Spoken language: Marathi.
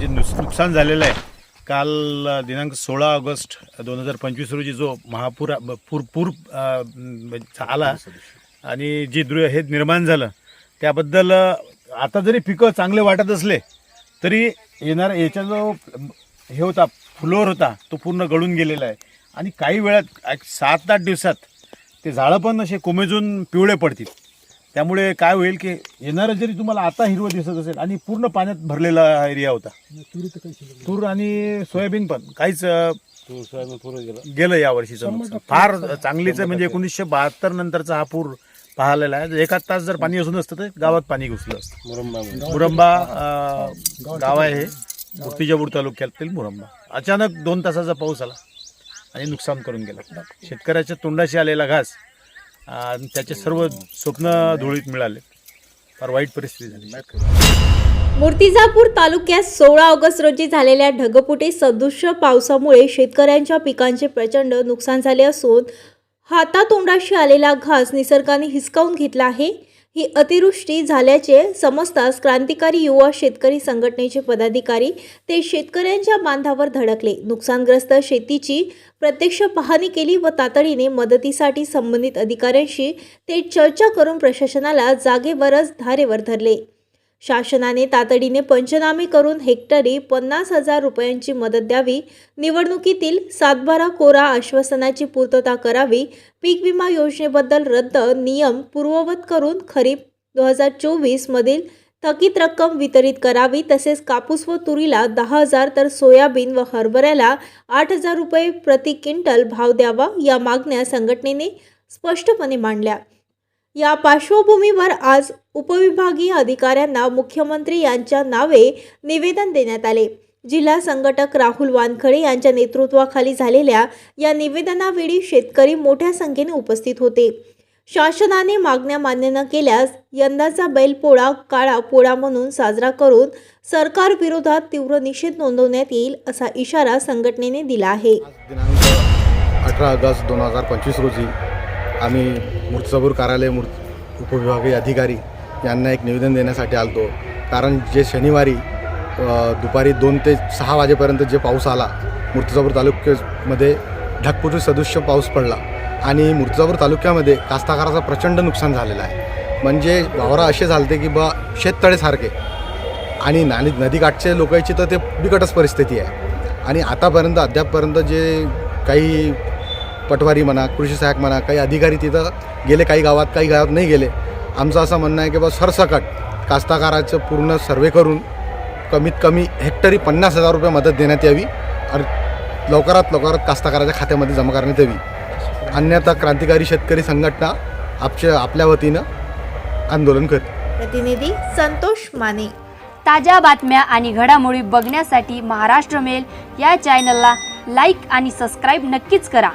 जे नुस नुकसान झालेलं आहे काल दिनांक सोळा ऑगस्ट दोन हजार पंचवीस रोजी जो महापूर पूर पूर म्हणजे आला आणि जे दृ हे निर्माण झालं त्याबद्दल आता जरी पिकं चांगले वाटत असले तरी येणार याचा जो हे होता फ्लोअर होता तो पूर्ण गळून गेलेला आहे. आणि काही वेळात सात आठ दिवसात ते झाडं पण असे कोमेजून पिवळे पडतील. त्यामुळे काय होईल की येणारं जरी तुम्हाला आता हिरवं दिसत असेल आणि पूर्ण पाण्यात भरलेला एरिया होता. तूर आणि सोयाबीन पण काहीच गेलं. या वर्षीचं. फार चांगलीच म्हणजे एकोणीसशे बहात्तर नंतरचा हा पूर पाहिलेला आहे. एकाच तास जर पाणी असून असतं तर गावात पाणी घुसलं असतं. मुरंबा अ, गाव आहे मूर्तिजापूर तालुक्यातील मुरंबा. अचानक दोन तासाचा पाऊस आला आणि नुकसान करून गेला. शेतकऱ्याच्या तोंडाशी आलेला घास आणि त्याचे सर्व स्वप्न धुळीत मिळाले. फार वाईट परिस्थिती झाली. मूर्तिजापूर तालुक्यात सोळा ऑगस्ट रोजी झालेल्या ढगफुटी सदृश्य पावसामुळे शेतकऱ्यांच्या पिकांचे प्रचंड नुकसान झाले असून हातातोंडाशी आलेला घास निसर्गाने हिसकावून घेतला आहे. ही अतिवृष्टी झाल्याचे समजताच क्रांतिकारी युवा शेतकरी संघटनेचे पदाधिकारी ते शेतकऱ्यांच्या बांधावर धडकले. नुकसानग्रस्त शेतीची प्रत्यक्ष पाहणी केली व तातडीने मदतीसाठी संबंधित अधिकाऱ्यांशी ते चर्चा करून प्रशासनाला जागेवरच धारेवर धरले. शासनाने तातडीने पंचनामे करून हेक्टरी पन्नास हजार रुपयांची मदत द्यावी. निवडणुकीतील सातबारा कोरा आश्वासनाची पूर्तता करावी. पीक विमा योजनेबद्दल रद्द नियम पूर्ववत करून खरीप दोन हजार चोवीसमधील थकीत रक्कम वितरित करावी. तसेच कापूस व तुरीला दहा हजार तर सोयाबीन व हरभऱ्याला आठ हजार रुपये प्रति क्विंटल भाव द्यावा या मागण्या संघटनेने स्पष्टपणे मांडल्या. या पार्श्वभूमीवर आज उपविभागीय अधिकाऱ्यांना मुख्यमंत्री यांच्या नावे निवेदन देण्यात आले. जिल्हा संघटक राहुल वानखडे यांच्या नेतृत्वाखाली झालेल्या या निवेदनावेळी शेतकरी मोठ्या संख्येने उपस्थित होते. शासनाने मागण्या मान्य न केल्यास यंदाचा बैलपोळा काळा पोळा म्हणून साजरा करून सरकार विरोधात तीव्र निषेध नोंदवण्यात येईल असा इशारा संघटनेने दिला आहे. दिनांक अठरा ऑगस्ट दोन हजार पंचवीस रोजी आम्ही मूर्तजापूर कार्यालय मूर्त उपविभागीय अधिकारी यांना एक निवेदन देण्यासाठी आलतो. कारण जे शनिवारी दुपारी दोन ते सहा वाजेपर्यंत जे पाऊस आला मूर्तजापूर तालुक्यामध्ये ढगपुटी सदृश्य पाऊस पडला आणि मूर्तजापूर तालुक्यामध्ये कास्तकाराचं प्रचंड नुकसान झालेलं आहे. म्हणजे वावरा असे झालते की बा शेततळेसारखे आणि नाली नदीकाठचे लोकांची तर ते बिकटच परिस्थिती आहे. आणि आतापर्यंत अद्यापपर्यंत जे काही पटवारी म्हणा कृषी सहाय्यक म्हणा काही अधिकारी तिथं गेले काही गावात काही गावात नाही गेले. आमचं असं म्हणणं आहे की बा सरसकट कास्तकाराचं पूर्ण सर्वे करून कमीत कमी हेक्टरी पन्नास हजार रुपये मदत देण्यात यावी आणि लवकरात लवकरात कास्तकाराच्या खात्यामध्ये जमा करण्यात यावी. अन्यथा क्रांतिकारी शेतकरी संघटना आपच्या आपल्या वतीनं आंदोलन करते प्रतिनिधी संतोष माने. ताज्या बातम्या आणि घडामोडी बघण्यासाठी महाराष्ट्र मेल या चॅनलला लाईक आणि सबस्क्राईब नक्कीच करा.